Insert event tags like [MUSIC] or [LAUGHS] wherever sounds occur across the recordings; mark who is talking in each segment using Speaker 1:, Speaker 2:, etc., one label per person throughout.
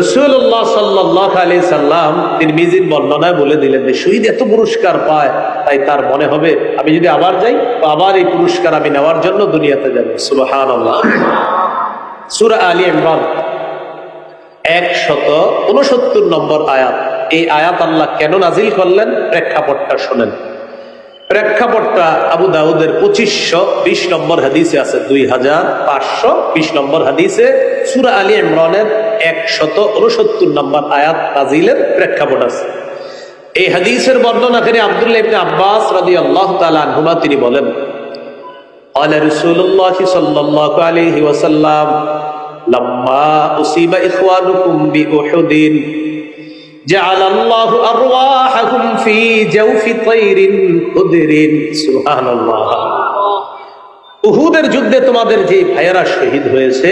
Speaker 1: রসুল্লাহ সাল্লাহ আলি সাল্লাম তিনি মিজির বলে দিলেন যে এত পুরস্কার পায়, তাই তার মনে হবে, আমি যদি আবার যাই আবার এই পুরস্কার আমি নেওয়ার জন্য দুনিয়াতে যাব। সুরা আলী একশত উনসত্তর নম্বর আয়াত। এই আয়াত আল্লাহ কেন নাজিল করলেন? প্রেক্ষাপটটা শোনেন। প্রেক্ষাপটটা আবু দাউদের পঁচিশশো বিশ নম্বর হাদিসে আছে, দুই হাজার পাঁচশো বিশ নম্বর হাদিসে সুরা আলী ইমরানের একশত উনসত্তর নম্বর আয়াত নাজিলের প্রেক্ষাপট আছে এই হাদিসের বর্ণনাকারী আব্দুল্লাহ ইবনে আব্বাস রাদিয়াল্লাহু তাআলা আনহুমা তিনি বলেন قال رسول الله صلى الله عليه وسلم لما أصيب إخوانكم بأحد جعل الله أرواحهم في جوف طير خضر سبحان الله উহুদের যুদ্ধে তোমাদের যে ভাইয়েরা শহীদ হয়েছে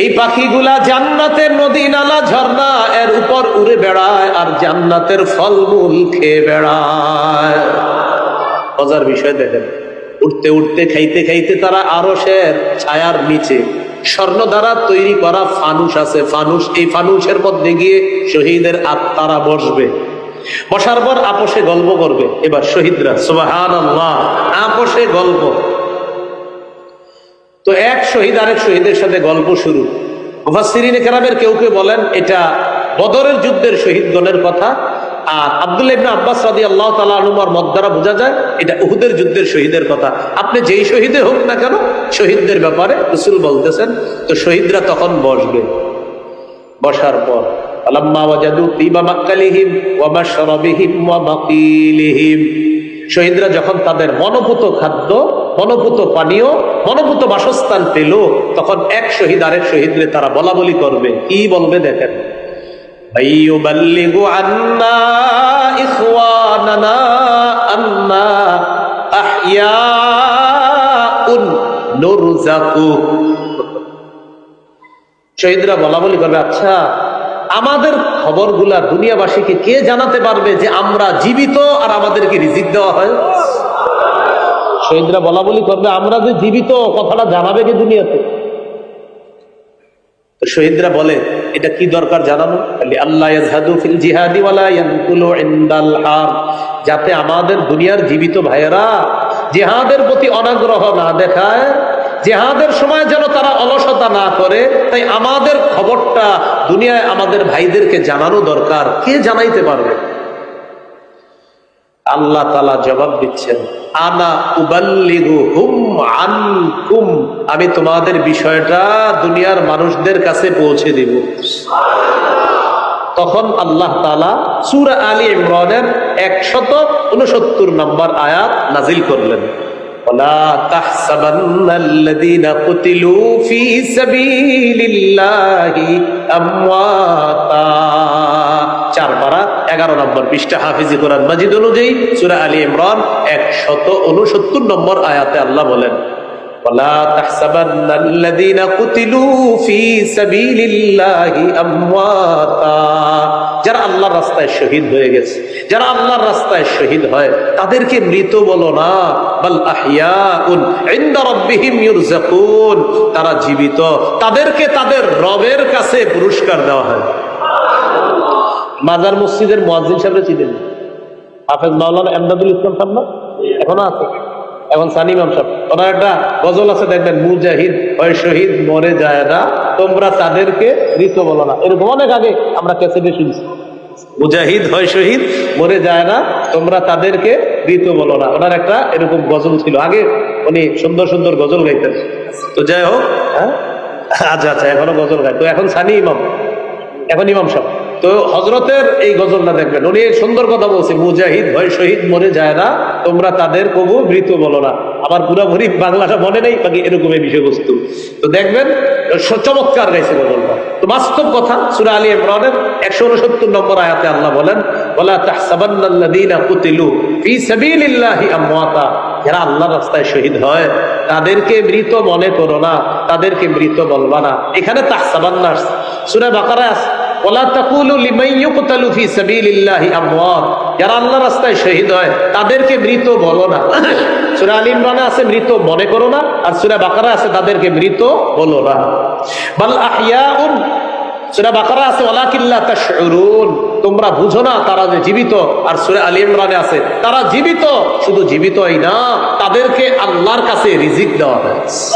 Speaker 1: এই পাখিগুলা জান্নাতের নদী নালা ঝর্ণা, এর উপর উড়ে বেড়ায় আর জান্নাতের ফলমূল খেয়ে বেড়ায়। মজার বিষয় দেখেন উঠতে উঠতে খাইতে খাইতে তারা আরসের ছায়ার নিচে, স্বর্ণ দ্বারা তৈরি করা ফানুস আছে। ফানুস এই ফানুসের মধ্যে গিয়ে শহীদের আত্মারা বসবে। বসার পর আপোষে গল্প করবে। এবার শহীদরা সুবাহান আপোষে গল্প। তো এক শহীদ, আরেক শহীদের সাথে গল্প শুরু। মুফাসসিরিনে কেরামের কেউ কেউ বলেন, এটা বদরের যুদ্ধের শহীদগণের কথা। আর আব্দুল্লাহ ইবনে আব্বাস রাদি আল্লাহ তালা মত দ্বারা বোঝা যায়, এটা উহুদের যুদ্ধের শহীদের কথা। আপনি যেই শহীদে হোক না কেন, শহীদদের ব্যাপারে রসুল বলতেছেন, তো শহীদরা তখন বসবে। বসার পর শহীদরা যখন তাদের মনোভূত খাদ্য মনোভূত পানীয়, মনোভূত বাসস্থান পেল। তখন এক শহীদ, আরেক শহীদরে তারা বলা বলি করবে। কি বলবে দেখেন? শহীদরা বলা বলি করবে আচ্ছা আমাদের খবরগুলা দুনিয়াবাসীকে কে জানাতে পারবে যে আমরা জীবিত আর আমাদেরকে রিজিক দেওয়া হয়? শহীদরা বলা বলি করবে, আমরা যে জীবিত, কথাটা জানাবে কি দুনিয়াতে? শহীদরা বলে, এটা কি দরকার জানানো? আল্লাহ যাতে আমাদের দুনিয়ার জীবিত ভাইয়েরা জেহাদের প্রতি অনাগ্রহ না দেখায়, জেহাদের সময় যেন তারা অলসতা না করে। তাই আমাদের খবরটা দুনিয়ায় আমাদের ভাইদেরকে জানানো দরকার। কে জানাইতে পারবে? আল্লাহ তালা জবাব দিচ্ছেন আনা উবাল্লিগু হুম আনকুম আমি তোমাদের বিষয়টা দুনিয়ার মানুষদের কাছে পৌঁছে দিব তখন আল্লাহ তালা সুরা আলী ইমরানের একশত উনসত্তর নম্বর আয়াত নাজিল করলেন ولا تحسبن الذين قتلوا في سبيل الله امواتا চার পারা এগারো নম্বর পৃষ্ঠা হাফিজি কোরআন মাজিদ অনুযায়ী সুরা আলী ইমরান একশত উনসত্তর নম্বর আয়াতে আল্লাহ বলেন ولا تحسبن الذين قتلوا في سبيل الله امواتا যারা আল্লাহর রাস্তায় শহীদ হয়ে গেছে যারা আল্লাহর রাস্তায় শহীদ হয় তাদেরকে মৃত বলো না বাল আহিয়াউন ইনদা রাব্বিহিম ইউরজাকুন তারা জীবিত তাদেরকে তাদের রবের কাছে পুরস্কার দেওয়া হয় মাজার মসজিদের মুয়াজ্জিন সাহেবরা চিনেন। হাফেজ মাওলানা এমদাদুল ইসলাম সাহেব না? এখনও আছে। এখন সানি ইমাম সাহেব। ওনার একটা গজল আছে, দেখবেন, মুজাহিদ হয় শহীদ মরে যায় না তোমরা তাদেরকে মৃত বলো না। এরকম অনেক আগে আমরা ক্যাসেটে শুনছি। মুজাহিদ হয় শহীদ মরে যায় না তোমরা তাদেরকে মৃত বলো না। ওনার একটা এরকম গজল ছিল। আগে উনি সুন্দর সুন্দর গজল গাইতেন। তো যাই হোক হ্যাঁ? আচ্ছা আচ্ছা এখনও গজল গায়। তো এখন সানি ইমাম। এখন ইমাম সাহেব। তো হজরতের এই গজলটা দেখবেন। উনি সুন্দর কথা বলছে, মুজাহিদ ভয় শহীদ, মরে যায় না, তোমরা তাদের কবু মৃত বলো না। আমার পুরাপুরি বাংলাটা মনে নেই, বাকি এরকম বিষয়বস্তু। তো দেখবেন চমৎকার গাইছে গজলটা। তো বাস্তব কথা, সুরা আলী ইমরানের একশো উনসত্তর নম্বর আয়াতে আল্লাহ বলেন ওলা তাহসাবান্নাল্লাযীনা কুতিলু ফি সাবিলিল্লাহি আমওয়াতা। যারা আল্লাহর রাস্তায় শহীদ হয়, তাদেরকে মৃত মনে করো না, তাদেরকে মৃত বলবা না। এখানে তাহসাবান্না আসছে সূরা বাকারায় ওলা তাকুলু রাস্তায় শহীদ হয়, তাদেরকে বলো না। [LAUGHS] আছে মনে করো না, আর আছে, তাদেরকে বলো না। আছে তোমরা বুঝো না, তারা যে জীবিত, আর সূরা আলী ইমরানে আছে, তারা জীবিত, শুধু জীবিতই না, তাদেরকে আল্লাহর কাছে রিজিক দেওয়া হয়েছে।